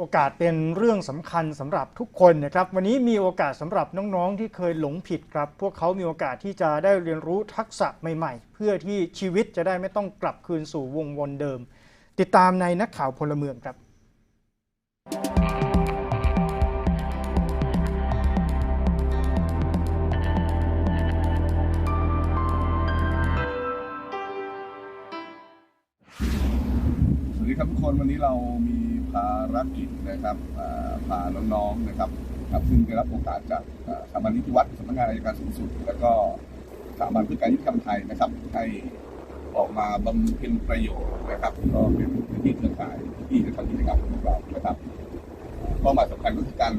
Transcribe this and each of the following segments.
โอกาสเป็นเรื่องสำคัญสำหรับทุกคนนะครับ วันนี้มีโอกาสสำหรับน้องๆที่เคยหลงผิดครับ พวกเขามีโอกาสที่จะได้เรียนรู้ทักษะใหม่ ๆ เพื่อที่ชีวิตจะได้ไม่ต้องกลับคืนสู่วงวนเดิม ติดตามในนักข่าวพลเมืองครับสวัสดีครับทุกคนวันนี้เรามี ภารกิจนะครับพาน้องๆนะครับครับซึ่งได้รับโอกาสจากสถาบันนิติวัฒน์สำนักงานอัยการสูงสุด แล้วก็สถาบันเพื่อการยุติธรรมไทยนะครับ ให้ออกมาบำเพ็ญประโยชน์นะครับ ก็เป็นพื้นที่เครือข่ายที่จะทำกิจกรรมของเรานะครับเป้าหมายสำคัญก็คือการ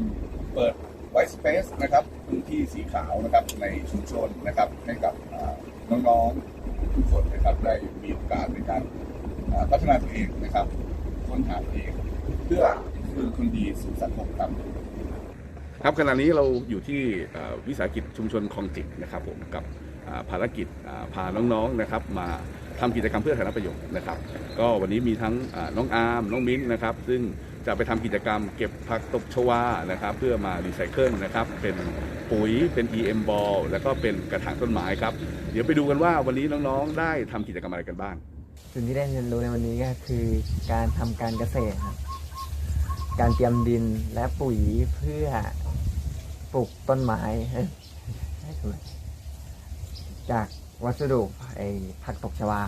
เปิดไว e ์สเปซนะครับพื้นที่สีขาวนะครับในชุมชนนะครับให้กับน้องๆทุกคนนะครับได้มีโอกาสในการพัฒนาตัวเองนะครับค้นหาตัวเอง เพื่อคือคนดีสู่สังคมครับครับขณะนี้เราอยู่ที่วิสาหกิจชุมชนคลองจิกนะครับผมกับภารกิจพาน้องๆนะครับ มาทำกิจกรรมเพื่อสาธารณประโยชน์นะครับ ก็วันนี้มีทั้งน้องอาร์มน้องมิ้นนะครับ ซึ่งจะไปทำกิจกรรมเก็บผักตบชวานะครับ เพื่อมารีไซเคิลนะครับ เป็นปุ๋ยเป็น EM ball แล้วก็เป็นกระถางต้นไม้ครับ เดี๋ยวไปดูกันว่าวันนี้น้องๆ ได้ทำกิจกรรมอะไรกันบ้าง สิ่งที่ได้เรียนรู้ในวันนี้ก็คือการทำการเกษตรครับ การเตรียมดินและปุ๋ยเพื่อปลูกต้นไม้ จากวัสดุไอ้ผักตกชวา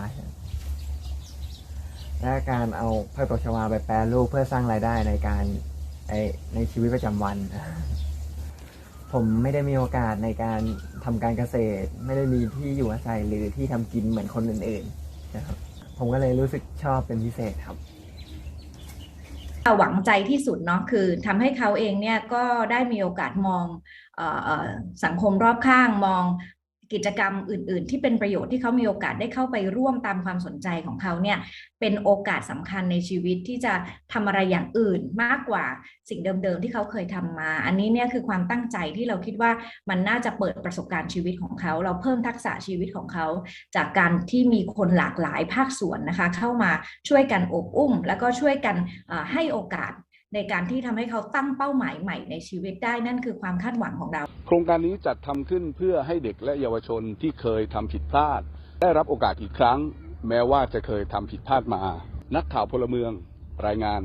และการเอาผักตกชวาไปแปรรูปเพื่อสร้างรายได้ในการไอในชีวิตประจำวัน ผมไม่ได้มีโอกาสในการทำการเกษตร ไม่ได้มีที่อยู่อาศัยหรือที่ทำกินเหมือนคนอื่นๆนะครับผมก็เลยรู้สึกชอบเป็นพิเศษครับ หวังใจที่สุดเนาะคือทำให้เขาเองเนี่ยก็ได้มีโอกาสมองออสังคมรอบข้างมอง กิจกรรมอื่น ๆ ที่เป็นประโยชน์ที่เขามีโอกาสได้เข้าไปร่วมตามความสนใจของเขาเนี่ยเป็นโอกาสสำคัญในชีวิตที่จะทำอะไรอย่างอื่นมากกว่าสิ่งเดิม ๆ ที่เขาเคยทำมา อันนี้เนี่ยคือความตั้งใจที่เราคิดว่ามันน่าจะเปิดประสบการณ์ชีวิตของเขา เราเพิ่มทักษะชีวิตของเขา จากการที่มีคนหลากหลายภาคส่วนนะคะ เข้ามาช่วยกันอบอุ้ม แล้วก็ช่วยกันให้โอกาส ในการที่ทำให้เขาตั้งเป้าหมายใหม่ในชีวิตได้นั่นคือความคาดหวังของเรา โครงการนี้จัดทำขึ้นเพื่อให้เด็กและเยาวชนที่เคยทำผิดพลาด ได้รับโอกาสอีกครั้ง แม้ว่าจะเคยทำผิดพลาดมา นักข่าวพลเมืองรายงาน